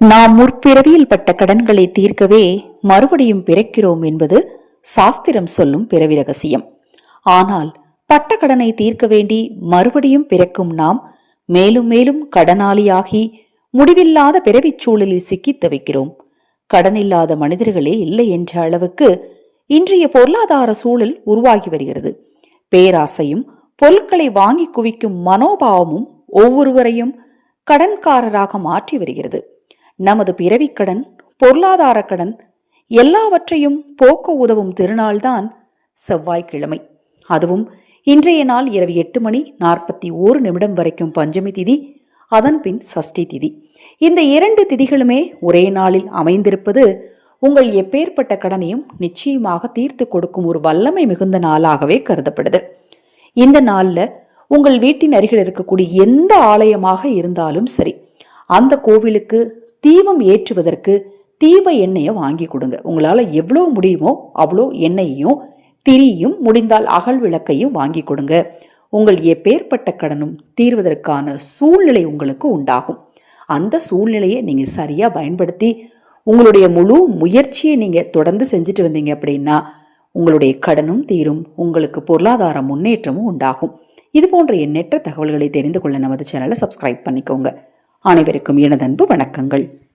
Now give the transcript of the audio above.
நாம் முற்பிறவியில் பட்ட கடன்களை தீர்க்கவே மறுபடியும் பிறக்கிறோம் என்பது சாஸ்திரம் சொல்லும் பிறவி ரகசியம் ஆனால் பட்ட கடனை தீர்க்க வேண்டி மறுபடியும் பிறக்கும் நாம் மேலும் மேலும் கடனாளியாகி முடிவில்லாத பிறவிச் சூழலில் சிக்கித் தவிக்கிறோம். கடனில்லாத மனிதர்களே இல்லை என்ற அளவுக்கு இன்றைய பொருளாதார சூழல் உருவாகி வருகிறது. பேராசையும் பொருட்களை வாங்கி குவிக்கும் மனோபாவமும் ஒவ்வொருவரையும் கடன்காரராக மாற்றி வருகிறது. நமது பிறவிக்கடன் பொருளாதார கடன் எல்லாவற்றையும் போக்க உதவும் திருநாள்தான் செவ்வாய்க்கிழமை. அதுவும் இன்றைய நாள் இரவு எட்டு மணி நாற்பத்தி ஓரு நிமிடம் வரைக்கும் பஞ்சமி திதி அதன் பின் சஷ்டி திதி. இந்த இரண்டு திதிகளுமே ஒரே நாளில் அமைந்திருப்பது உங்கள் எப்பேற்பட்ட கடனையும் நிச்சயமாக தீர்த்து கொடுக்கும் ஒரு வல்லமை மிகுந்த நாளாகவே கருதப்படுது. இந்த நாளில் உங்கள் வீட்டின் அருகில் இருக்கக்கூடிய எந்த ஆலயமாக இருந்தாலும் சரி அந்த கோவிலுக்கு தீபம் ஏற்றுவதற்கு தீப எண்ணெயை வாங்கி கொடுங்க. உங்களால் எவ்வளோ முடியுமோ அவ்வளோ எண்ணெயையும் திரியும் முடிந்தால் அகல் விளக்கையும் வாங்கி கொடுங்க. உங்கள் எப்பேற்பட்ட கடனும் தீர்வதற்கான சூழ்நிலை உங்களுக்கு உண்டாகும். அந்த சூழ்நிலையை நீங்கள் சரியாக பயன்படுத்தி உங்களுடைய முழு முயற்சியை நீங்கள் தொடர்ந்து செஞ்சுட்டு வந்தீங்க அப்படின்னா உங்களுடைய கடனும் தீரும் உங்களுக்கு பொருளாதார முன்னேற்றமும் உண்டாகும். இது போன்ற எண்ணற்ற தகவல்களை தெரிந்து கொள்ள நமது சேனலை சப்ஸ்கிரைப் பண்ணிக்கோங்க. அனைவருக்கும் எனதன்பு வணக்கங்கள்.